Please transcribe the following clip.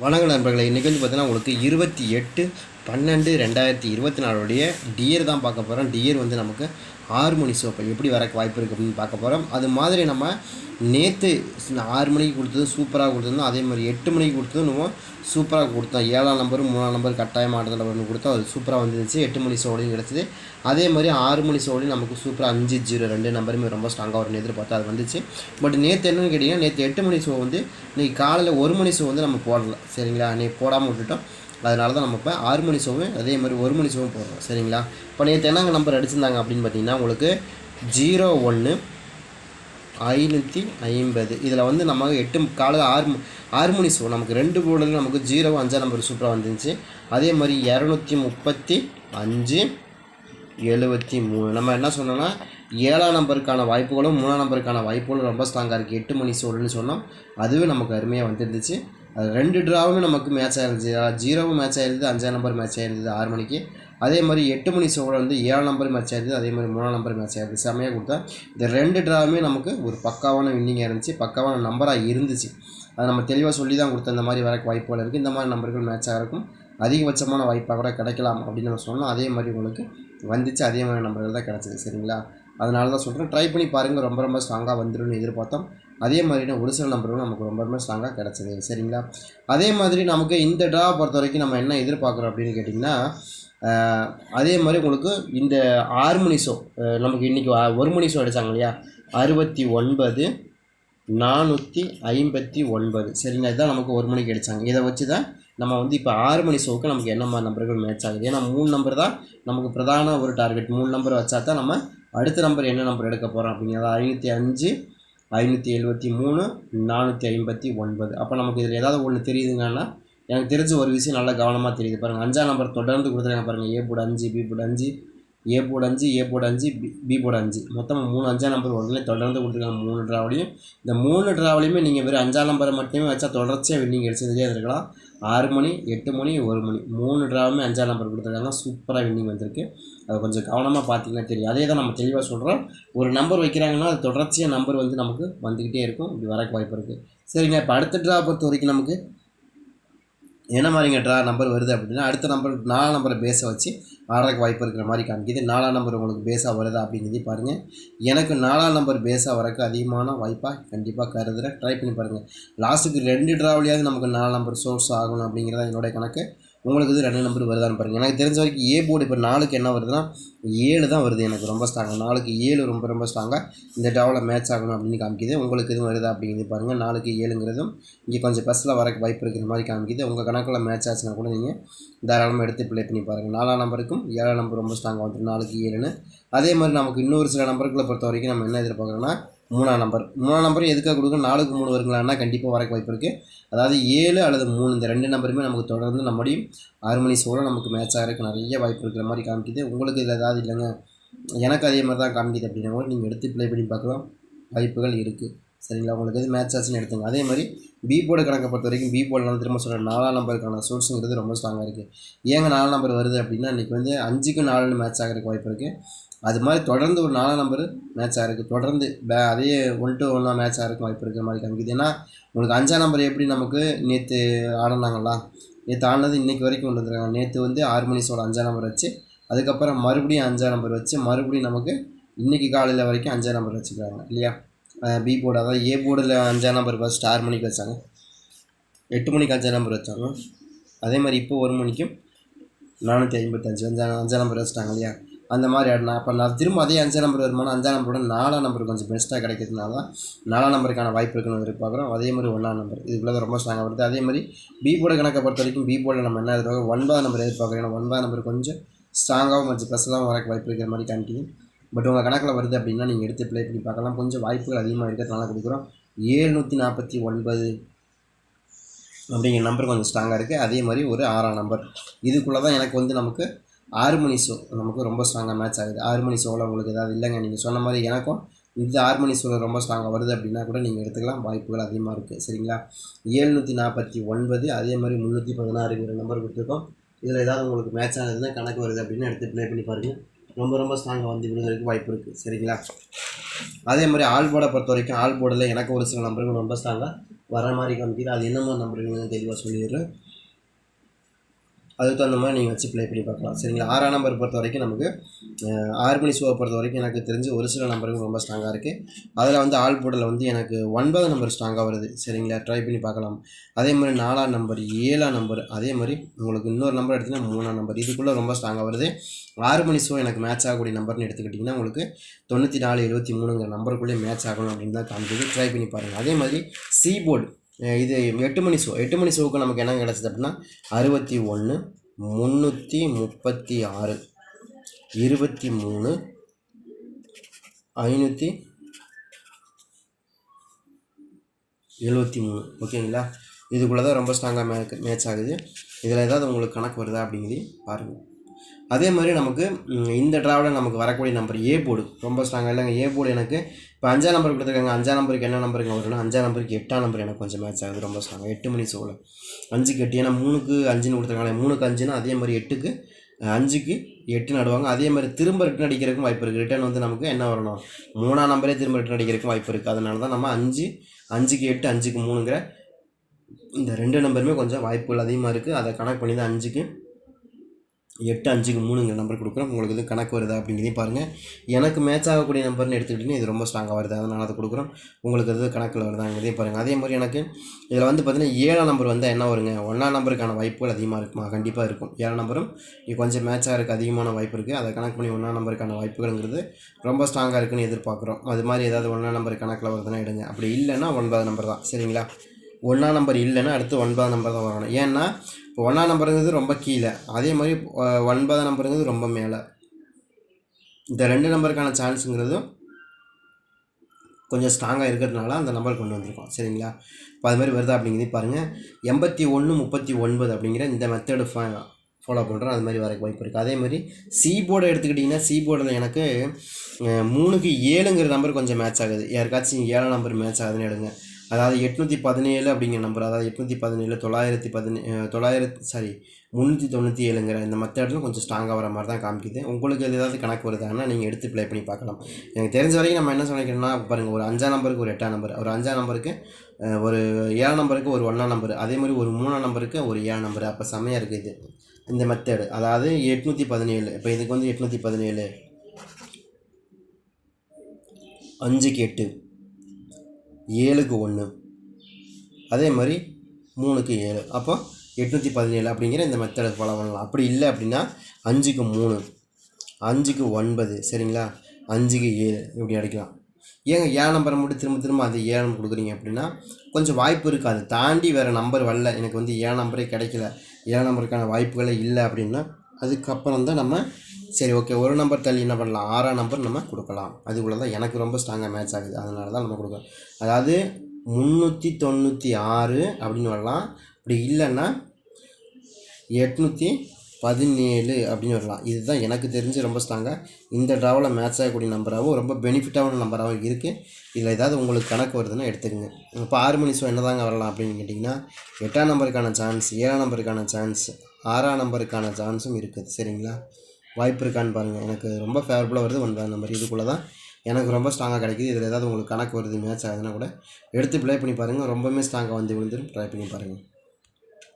வணக்கம் நண்பர்களே. இன்றைக்கி வந்து பார்த்தீங்கன்னா உங்களுக்கு இருபத்தி எட்டு பன்னெண்டு ரெண்டாயிரத்தி இருபத்தி நாலுடைய டியர் தான் பார்க்க போகிறோம் டியர் வந்து நமக்கு ஆறு மணி சோப்பு. எப்படி வரக்கு வாய்ப்பு இருக்குது அப்படின்னு பார்க்க போகிறோம் அது மாதிரி நம்ம நேற்று ஆறு மணிக்கு கொடுத்தது சூப்பராக கொடுத்துருந்தோம். அதே மாதிரி எட்டு மணிக்கு கொடுத்ததும் நம்ம சூப்பராக கொடுத்தோம். ஏழாம் நம்பர் மூணாம் நம்பர் கட்டாயம் ஆட்டத்தில் ஒன்று கொடுத்தோம். அது சூப்பராக வந்துருந்துச்சு எட்டு மணி சோழியும் கிடச்சிது. அதே மாதிரி ஆறு மணி சோழியும் நமக்கு சூப்பராக அஞ்சு ஜீரோ ரெண்டு நம்பருமே ரொம்ப ஸ்ட்ராங்காக ஒரு எதிர்பார்த்து அது வந்துச்சு. பட் நேற்று என்னென்னு கேட்டிங்கன்னா நேற்று எட்டு மணி ஷோ வந்து இன்றைக்கி காலையில் ஒரு மணி ஷோ வந்து நம்ம போடலாம் சரிங்களா? நீ போடாமல் விட்டுட்டோம். அதனால தான் நம்ம இப்போ ஆறு மணி ஷோவும் அதே மாதிரி ஒரு மணி ஷோவும் போடுறோம். சரிங்களா? இப்போ நேற்று என்னங்க நம்பர் அடிச்சிருந்தாங்க அப்படின்னு பார்த்தீங்கன்னா உங்களுக்கு ஜீரோ ஒன்று ஐநூற்றி ஐம்பது. இதில் வந்து நம்ம எட்டு காலையில் ஆறு ஆறு மணி ஷோ நமக்கு ரெண்டு போர்டில் நமக்கு ஜீரோ அஞ்சாம் நம்பர் சூப்பராக வந்துருந்துச்சு. அதே மாதிரி இரநூத்தி முப்பத்தி அஞ்சு எழுபத்தி மூணு. நம்ம என்ன சொன்னோம்னா ஏழாம் நம்பருக்கான வாய்ப்புகளும் மூணாம் நம்பருக்கான வாய்ப்புகளும் ரொம்ப ஸ்ட்ராங்காக இருக்குது எட்டு மணி சோடுன்னு சொன்னோம். அதுவே நமக்கு அருமையாக வந்துருந்துச்சு. ரெண்டு ட்ராவுமே நமக்கு மேட்ச் ஆயிருந்துச்சு. ஜீரோவும் மேட்ச் ஆயிருந்தது அஞ்சாம் நம்பர் மேட்ச் ஆயிருந்தது ஆறு மணிக்கு. அதே மாதிரி எட்டு மணி சோழ வந்து ஏழாம் நம்பர் மேட்ச் ஆயிருந்தது அதே மாதிரி மூணாம் நம்பர் மேட்ச் ஆயிருந்தது. செம்மையாக கொடுத்தா. இந்த ரெண்டு ட்ராவுமே நமக்கு ஒரு பக்காவான வின்னிங்காக இருந்துச்சு பக்காவான நம்பராக இருந்துச்சு. அது நம்ம தெளிவாக சொல்லி தான் கொடுத்த இந்த மாதிரி வரக்கு வாய்ப்புகள் இருக்குது இந்த மாதிரி நம்பர்கள் மேட்சாக இருக்கும் அதிகபட்சமான வாய்ப்பாக கூட கிடைக்கலாம் அப்படின்னு நம்ம சொன்னோம். அதே மாதிரி உங்களுக்கு வந்துச்சு அதே மாதிரி நம்பர்கள் தான் கிடச்சிது சரிங்களா? அதனால தான் சொல்கிறேன் ட்ரை பண்ணி பாருங்கள் ரொம்ப ரொம்ப ஸ்ட்ராங்காக வந்துடும்னு எதிர்பார்த்தோம். அதே மாதிரி ஒரு சில நம்பர்களும் நமக்கு ரொம்ப ரொம்ப ஸ்ட்ராங்காக கிடச்சிது. சரிங்களா? அதே மாதிரி நமக்கு இந்த ட்ரா பொறுத்த வரைக்கும் நம்ம என்ன எதிர்பார்க்குறோம் அப்படின்னு கேட்டிங்கன்னா அதே மாதிரி உங்களுக்கு இந்த ஆறு மணி ஷோ நமக்கு இன்றைக்கி ஒரு மணி ஷோ அடித்தாங்க இல்லையா? அறுபத்தி ஒன்பது நானூற்றி ஐம்பத்தி ஒன்பது. சரிங்களா? இதுதான் நமக்கு ஒரு மணிக்கு அடித்தாங்க இதை வச்சு தான் நம்ம வந்து இப்போ ஆறு மணி ஷோவுக்கு நமக்கு என்ன மாதிரி நம்பர்கள் மேட்ச் ஆகுது? ஏன்னா மூணு நம்பர் தான் நமக்கு பிரதான ஒரு டார்கெட் மூணு நம்பர் வச்சா தான் நம்ம அடுத்த நம்பர் என்ன நம்பர் எடுக்க போகிறோம் அப்படிங்கிறது ஐநூற்றி அஞ்சு ஐநூற்றி எழுபத்தி மூணு நானூற்றி ஐம்பத்தி ஒன்பது. அப்போ நமக்கு இதில் ஏதாவது ஒன்று தெரியுதுங்கன்னா எனக்கு தெரிஞ்ச ஒரு விஷயம் நல்லா கவனமாக தெரியுது பாருங்கள் அஞ்சாம் நம்பர் தொடர்ந்து கொடுத்துருக்காங்க பாருங்கள் ஏ போர்டு அஞ்சு பி போர்டு அஞ்சு ஏ போர்டு அஞ்சு ஏ போர்டு அஞ்சு பி பி போர்டு அஞ்சு. மொத்தமாக மூணு அஞ்சாம் நம்பர் உடனே தொடர்ந்து கொடுத்துருக்காங்க மூணு ட்ராவலையும் இந்த மூணு ட்ராவலையுமே நீங்கள் வெறும் அஞ்சாம் நம்பரை மட்டுமே வச்சா தொடர்ச்சியாக வின்னிங் அடிச்சதுலேயே இருக்கலாம். ஆறு மணி எட்டு மணி ஒரு மணி. மூணு ட்ராவுமே அஞ்சாம் நம்பர் கொடுத்துருக்காங்க. சூப்பராக வின்னிங் வந்திருக்கு. அதை கொஞ்சம் கவனமாக பார்த்தீங்கன்னா தெரியும். அதே தான் நம்ம தெளிவாக சொல்கிறோம் ஒரு நம்பர் வைக்கிறாங்கன்னா அது தொடர்ச்சியாக நம்பர் வந்து நமக்கு வந்துக்கிட்டே இருக்கும். இப்படி வரக்கு வாய்ப்பு இருக்குது சரிங்க இப்போ அடுத்த ட்ரா பொறுத்த வரைக்கும் நமக்கு என்ன மாதிரிங்க ட்ரா நம்பர் வருது அப்படின்னா அடுத்த நம்பர் நாலு நம்பரை பேஸை வச்சு ஆடுறதுக்கு வாய்ப்பு இருக்கிற மாதிரி காமிக்குது. நாலாம் நம்பர் உங்களுக்கு பேஸாக வருதா அப்படிங்கிறதே பாருங்கள் எனக்கு நாலாம் நம்பர் பேஸாக வரக்கு அதிகமான வாய்ப்பாக கண்டிப்பாக கருதுகிறேன் ட்ரை பண்ணி பாருங்கள் லாஸ்ட்டுக்கு ரெண்டு ட்ராவலியாவது நமக்கு நாலாம் நம்பர் சோர்ஸ் ஆகணும் அப்படிங்கிறத என்னோடய கணக்கு. உங்களுக்கு இது ரெண்டு நம்பர் வருதான்னு பாருங்கள் எனக்கு தெரிஞ்ச வரைக்கும் ஏ போர்டு இப்போ நாலுக்கு என்ன வருதுன்னா ஏழு தான் வருது எனக்கு ரொம்ப ஸ்ட்ராங்காக நாலுக்கு ஏழு ரொம்ப ரொம்ப ஸ்ட்ராங்காக இந்த ட்ராவில் மேட்ச் ஆகணும் அப்படின்னு காமிக்குது. உங்களுக்கு எதுவும் வருதா அப்படிங்கிறது பாருங்கள் நாலுக்கு ஏழுங்கிறதும் இங்கே கொஞ்சம் ப்ளஸில் வரக்கு வாய்ப்பு இருக்கிற மாதிரி காமிக்குது. உங்கள் கணக்கில் மேட்ச் ஆச்சுன்னா கூட நீங்கள் தாராளமாக எடுத்து ப்ளே பண்ணி பாருங்கள் நாலாம் நம்பருக்கும் ஏழாம் நம்பர் ரொம்ப ஸ்ட்ராங்காக வந்துடும் நாலுக்கு ஏழுன்னு. அதே மாதிரி நமக்கு இன்னொரு சில நம்பர்களை பொறுத்த வரைக்கும் நம்ம என்ன எதிர்பார்க்குறோன்னா மூணாம் நம்பர் மூணாம் நம்பரும் எதுக்காக கொடுக்கும் நாலுக்கு மூணு வருங்களான்னா கண்டிப்பாக வரக்கு வாய்ப்பு இருக்குது அதாவது ஏழு அல்லது மூணு இந்த ரெண்டு நம்பருமே நமக்கு தொடர்ந்து நம்முடைய ஆறு மணி சோழ நமக்கு மேட்ச் ஆகிறதுக்கு நிறைய வாய்ப்பு இருக்கிற மாதிரி காமிக்குது. உங்களுக்கு இதில் ஏதாவது இல்லைங்க? எனக்கு அதே மாதிரி தான் காமிக்குது அப்படின்னா கூட நீங்கள் எடுத்து ப்ளே பண்ணி பார்க்கலாம். வாய்ப்புகள் இருக்குது சரிங்களா? உங்களுக்கு எது மேட்ச் ஆச்சுன்னு எடுத்துங்க. அதே மாதிரி பி போர்டு கணக்கை பொறுத்த வரைக்கும் பி போர்டில் திரும்ப சொல்கிற நாலாம் நம்பருக்கான சோர்ஸுங்கிறது ரொம்ப ஸ்ட்ராங்காக இருக்குது ஏங்க நாலாம் நம்பர் வருது அப்படின்னா இன்றைக்கி வந்து அஞ்சுக்கு நாலுன்னு மேட்ச் ஆகிறதுக்கு வாய்ப்பு இருக்குது அது மாதிரி தொடர்ந்து ஒரு நாலாம் நம்பர் மேட்ச்சாக இருக்குது தொடர்ந்து பே அதே ஒன் டு ஒன்றா மேட்ச்சாக இருக்கும் வாய்ப்பு இருக்கிற மாதிரி காமிக்குது. ஏன்னா உங்களுக்கு அஞ்சாம் நம்பர் எப்படி நமக்கு நேற்று ஆடினாங்களா? நேற்று ஆடினது இன்றைக்கி வரைக்கும் கொண்டு வந்துருக்காங்க. நேற்று வந்து ஆறு மணி சோழ அஞ்சாம் நம்பர் வச்சு அதுக்கப்புறம் மறுபடியும் அஞ்சாம் நம்பர் வச்சு மறுபடியும் நமக்கு இன்றைக்கி காலையில் வரைக்கும் அஞ்சாம் நம்பர் வச்சுக்கிறாங்க. இல்லையா? பி போர்டு அதாவது ஏ போர்டில் அஞ்சாம் நம்பர் ஃபஸ்ட் ஆறு மணிக்கு வச்சாங்க. எட்டு மணிக்கு அஞ்சாம் நம்பர் வச்சாங்க. அதே மாதிரி இப்போ ஒரு மணிக்கும் நானூற்றி ஐம்பத்தஞ்சு அஞ்சாம் அஞ்சாம் நம்பர் வச்சிட்டாங்க. இல்லையா? அந்த மாதிரி ஆடினா அப்போ நான் திரும்ப அதே அஞ்சாம் நம்பர் வருமானம் அஞ்சாம் நம்பரோட நாலாம் நம்பர் கொஞ்சம் பெஸ்ட்டாக கிடைக்கிறதுனால தான் நாலாம் நம்பருக்கான வாய்ப்பு இருக்குன்னு எதிர்பார்க்குறோம். அதே மாதிரி ஒன்றாம் நம்பர் இதுக்குள்ளே தான் ரொம்ப ஸ்ட்ராங்காக வருது. அதே மாதிரி பி போர்டு கணக்கை பொறுத்த வரைக்கும் பி போர்டில் நம்ம என்ன இருக்கோம் ஒன்பதாம் நம்பர் எதிர்பார்க்குறோம். ஏன்னா ஒன்பதாம் நம்பர் கொஞ்சம் ஸ்ட்ராங்காகவும் கொஞ்சம் ப்ளஸ்லாம் வரக்கு வாய்ப்பு இருக்கிற மாதிரி காமிக்குது. பட் உங்கள் கணக்கில் வருது அப்படின்னா நீங்கள் எடுத்து ப்ளே பண்ணி பார்க்கலாம். கொஞ்சம் வாய்ப்புகள் அதிகமாக இருக்கிறதுனால கொடுக்குறோம். ஏழ்நூற்றி நாற்பத்தி ஒன்பது அப்படிங்கிற நம்பர் கொஞ்சம் ஸ்ட்ராங்காக இருக்குது அதே மாதிரி ஒரு ஆறாம் நம்பர் இதுக்குள்ளே தான் எனக்கு வந்து நமக்கு ஆறு மணி ஷோ நமக்கு ரொம்ப ஸ்ட்ராங்காக மேட்ச் ஆகுது. ஆறு மணி ஷோவில் உங்களுக்கு ஏதாவது இல்லைங்க. நீங்கள் சொன்ன மாதிரி எனக்கும் இது ஆறு மணி ஷோவில் ரொம்ப ஸ்ட்ராங்காக வருது அப்படின்னா கூட நீங்கள் எடுத்துக்கலாம். வாய்ப்புகள் அதிகமாக இருக்குது சரிங்களா? ஏழ்நூற்றி நாற்பத்தி ஒன்பது அதே மாதிரி முந்நூற்றி பதினாறுங்கிற நம்பர் கொடுத்துருக்கோம். இதில் ஏதாவது உங்களுக்கு மேட்ச் ஆகுதுன்னா கணக்கு வருது அப்படின்னு எடுத்து ப்ளே பண்ணி பாருங்கள் ரொம்ப ரொம்ப ஸ்ட்ராங்காக வந்து விழுகிறதுக்கு வாய்ப்பு இருக்குது சரிங்களா? அதே மாதிரி ஆல் போர்டை பொறுத்த வரைக்கும் ஆல் போர்டில் எனக்கு ஒரு சில நம்பர்கள் ரொம்ப ஸ்ட்ராங்காக வர மாதிரி காமிக்குது அது என்னமோ நம்பருங்கன்னு தெளிவாக சொல்லிடுறேன். அதுக்கு தகுந்த மாதிரி நீங்கள் வச்சு ப்ளே பண்ணி பார்க்கலாம். சரிங்களா? ஆறாம் நம்பர் பொறுத்த வரைக்கும் நமக்கு ஆறு மணி ஷோவை பொறுத்த வரைக்கும் எனக்கு தெரிஞ்சு ஒரு சில நம்பருக்கு ரொம்ப ஸ்ட்ராங்காக இருக்குது அதில் வந்து ஆள் போர்டில் வந்து எனக்கு ஒன்பது நம்பர் ஸ்ட்ராங்காக வருது. சரிங்களா? ட்ரை பண்ணி பார்க்கலாம். அதே மாதிரி நாலாம் நம்பர் ஏழாம் நம்பர் அதே மாதிரி உங்களுக்கு இன்னொரு நம்பர் எடுத்தீங்கன்னா மூணாம் நம்பர் இதுக்குள்ளே ரொம்ப ஸ்ட்ராங்காக வருது. ஆறு மணி ஷோ எனக்கு மேட்ச் ஆகக்கூடிய நம்பர்னு எடுத்துக்கிட்டிங்கன்னா உங்களுக்கு தொண்ணூற்றி நாலு எழுபத்தி மூணுங்கிற நம்பருக்குள்ளே மேட்ச் ஆகணும் அப்படின்னு தான் காமிக்குது. ட்ரை பண்ணி பாருங்கள் அதே மாதிரி சி போர்டு இது எட்டு மணி ஷோ எட்டு மணி ஷோவுக்கு நமக்கு என்ன கிடச்சிது அப்படின்னா அறுபத்தி ஒன்று முந்நூற்றி முப்பத்தி ஆறு இருபத்தி மூணு ஐநூற்றி எழுபத்தி மூணு. ஓகேங்களா? இதுக்குள்ளே தான் ரொம்ப ஸ்ட்ராங்காக மே மேட்ச் ஆகுது. இதில் ஏதாவது உங்களுக்கு கணக்கு வருதா அப்படிங்கிறது பாருங்கள் அதே மாதிரி நமக்கு இந்த ட்ராவலில் நமக்கு வரக்கூடிய நம்பர் ஏ போர்டு ரொம்ப ஸ்ட்ராங்காக இல்லைங்க? ஏ போர்டு எனக்கு இப்போ அஞ்சாம் நம்பர் கொடுத்துருக்காங்க. அஞ்சாம் நம்பருக்கு என்ன நம்பருங்க வரும்னா அஞ்சாம் நம்பருக்கு எட்டாம் நம்பர் எனக்கு கொஞ்சம் மேட்ச் ஆகுது. ரொம்ப ஸ்ட்ராங் எட்டு மணி சோழ அஞ்சுக்கு எட்டு ஏன்னா மூணுக்கு அஞ்சுன்னு கொடுத்துருக்காங்க மூணுக்கு அஞ்சுன்னா அதே மாதிரி எட்டுக்கு அஞ்சுக்கு எட்டு நடுவாங்க. அதே மாதிரி திரும்ப ரிட்டன் அடிக்கிறதுக்கும் வாய்ப்பு இருக்குது ரிட்டர்ன் வந்து நமக்கு என்ன வரணும்? மூணாம் நம்பரே திரும்ப ரிட்டன் அடிக்கிறதுக்கும் வாய்ப்பு இருக்குது அதனால தான் நம்ம அஞ்சு அஞ்சுக்கு எட்டு அஞ்சுக்கு மூணுங்கிற இந்த ரெண்டு நம்பருமே கொஞ்சம் வாய்ப்புகள் அதிகமாக இருக்குது அதை கணக்கு பண்ணி தான் அஞ்சுக்கு எட்டு அஞ்சுக்கு மூணுங்கிற நம்பர் கொடுக்குறோம். உங்களுக்கு எதுவும் கணக்கு வருதா அப்படிங்கிறதையும் பாருங்கள் எனக்கு மேட்ச் ஆகக்கூடிய நம்பர்னு எடுத்துக்கிட்டிங்கன்னா இது ரொம்ப ஸ்ட்ராங்காக வருது. அதனால் அதை கொடுக்குறோம். உங்களுக்கு எது கணக்கில் வருதாங்கிறதையும் பாருங்கள் அதே மாதிரி எனக்கு இதில் வந்து பார்த்திங்கன்னா ஏழாம் நம்பர் வந்தால் என்ன வருங்க? ஒன்றாம் நம்பருக்கான வாய்ப்புகள் அதிகமாக இருக்குமா? கண்டிப்பாக இருக்கும். ஏழாம் நம்பரும் கொஞ்சம் மேட்ச் ஆகிறதுக்கு அதிகமான வாய்ப்பு இருக்குது அதை கணக்கு பண்ணி ஒன்றாம் நம்பருக்கான வாய்ப்புகள்ங்கிறது ரொம்ப ஸ்ட்ராங்காக இருக்குன்னு எதிர்பார்க்குறோம். அது மாதிரி ஏதாவது ஒன்றாம் நம்பர் கணக்கில் வருதுன்னா எடுங்க. அப்படி இல்லைன்னா ஒன்பது நம்பர் தான். சரிங்களா? ஒன்றாம் நம்பர் இல்லைன்னா அடுத்து ஒன்பதாம் நம்பர் தான் வரணும். ஏன்னா ஒன்றாம் நம்பருங்கிறது ரொம்ப கீழே. அதே மாதிரி ஒன்பதாம் நம்பருங்கிறது ரொம்ப மேலே. இந்த ரெண்டு நம்பருக்கான சான்ஸுங்கிறதும் கொஞ்சம் ஸ்ட்ராங்காக இருக்கிறதுனால அந்த நம்பர் கொண்டு வந்திருக்கோம். சரிங்களா? இப்போ அது மாதிரி வருதா அப்படிங்கிறது பாருங்கள் எண்பத்தி ஒன்று முப்பத்தி ஒன்பது அப்படிங்கிற இந்த மெத்தடு ஃபாலோ பண்ணுறோம் அது மாதிரி வர வாய்ப்பு இருக்குது அதே மாதிரி சி போர்டை எடுத்துக்கிட்டிங்கன்னா சி போர்டில் எனக்கு மூணுக்கு ஏழுங்கிற நம்பர் கொஞ்சம் மேட்ச் ஆகுது. யாருக்காச்சும் ஏழாம் நம்பர் மேட்ச் ஆகுதுன்னு எடுங்க. அதாவது எட்நூற்றி பதினேழு அப்படிங்கிற நம்பர் அதாவது எட்நூற்றி பதினேழு தொள்ளாயிரத்தி பதினே தொள்ளாயிரத்து சாரி முந்நூற்றி தொண்ணூற்றி ஏழுங்கிற இந்த மெத்தடில் கொஞ்சம் ஸ்ட்ராங்காக வர மாதிரி தான் காமிக்குது. உங்களுக்கு இது ஏதாவது கணக்கு வருதாங்கன்னா நீங்கள் எடுத்து ப்ளே பண்ணி பார்க்கலாம். எனக்கு தெரிஞ்ச வரைக்கும் நம்ம என்ன சொல்லிக்கிறோம்னா பாருங்கள் ஒரு அஞ்சாம் நம்பருக்கு ஒரு எட்டாம் நம்பர் ஒரு அஞ்சாம் நம்பருக்கு ஒரு ஏழாம் நம்பருக்கு ஒரு ஒன்றாம் நம்பர் அதே மாதிரி ஒரு மூணாம் நம்பருக்கு ஒரு ஏழாம் நம்பர் அப்போ செம்மையாக இருக்குது இது. இந்த மெத்தடு அதாவது எட்நூற்றி பதினேழு இப்போ இதுக்கு வந்து எட்நூற்றி பதினேழு. அஞ்சுக்கு எட்டு. ஏழுக்கு ஒன்று அதே மாதிரி மூணுக்கு ஏழு. அப்போ எட்நூற்றி பதினேழு அப்படிங்கிற இந்த மெத்தடை ஃபாலோ பண்ணலாம். அப்படி இல்லை அப்படின்னா அஞ்சுக்கு மூணு அஞ்சுக்கு ஒன்பது சரிங்களா? அஞ்சுக்கு ஏழு இப்படி அடிக்கலாம். ஏங்க ஏழு நம்பரை மட்டும் திரும்ப திரும்ப அது ஏழு நம்பர் கொடுக்குறீங்க அப்படின்னா கொஞ்சம் வாய்ப்பு இருக்குது அதை தாண்டி வேறு நம்பர் வரல. எனக்கு வந்து ஏழு நம்பரே கிடைக்கல. ஏழு நம்பருக்கான வாய்ப்புகளே இல்லை அப்படின்னா அதுக்கப்புறம் தான் நம்ம சரி ஓகே ஒரு நம்பர் தள்ளி என்ன பண்ணலாம்? ஆறாம் நம்பர் நம்ம கொடுக்கலாம். அதுக்குள்ளே தான் எனக்கு ரொம்ப ஸ்ட்ராங்காக மேட்ச் ஆகுது. அதனால தான் நம்ம கொடுக்கலாம் அதாவது முந்நூற்றி தொண்ணூற்றி ஆறு அப்படின்னு வரலாம். அப்படி இல்லைன்னா எட்நூற்றி பதினேழு அப்படின்னு வரலாம். இதுதான் எனக்கு தெரிஞ்சு ரொம்ப ஸ்ட்ராங்காக இந்த ட்ராவில் மேட்ச் ஆகக்கூடிய நம்பராகவும் ரொம்ப பெனிஃபிட்டான நம்பராகவும் இருக்குது இதில் ஏதாவது உங்களுக்கு கணக்கு வருதுன்னா எடுத்துக்கங்க. இப்போ ஆறு மணி ஷோ என்னதாங்க வரலாம் அப்படின்னு கேட்டிங்கன்னா எட்டாம் நம்பருக்கான சான்ஸ் ஏழாம் நம்பருக்கான சான்ஸ் ஆறாம் நம்பருக்கான சான்ஸும் இருக்குது. சரிங்களா? வாய்ப்பு இருக்கான்னு பாருங்கள் எனக்கு ரொம்ப ஃபேவரபுளாக வருது ஒன்பதாம் நம்பர் இதுக்குள்ளே தான் எனக்கு ரொம்ப ஸ்ட்ராங்காக கிடைக்குது. இதில் ஏதாவது உங்களுக்கு கணக்கு வருது மேட்ச் ஆகுதுன்னா கூட எடுத்து ப்ளே பண்ணி பாருங்கள் ரொம்பவுமே ஸ்ட்ராங்காக வந்து விழுந்துரும். ட்ரை பண்ணி பாருங்கள்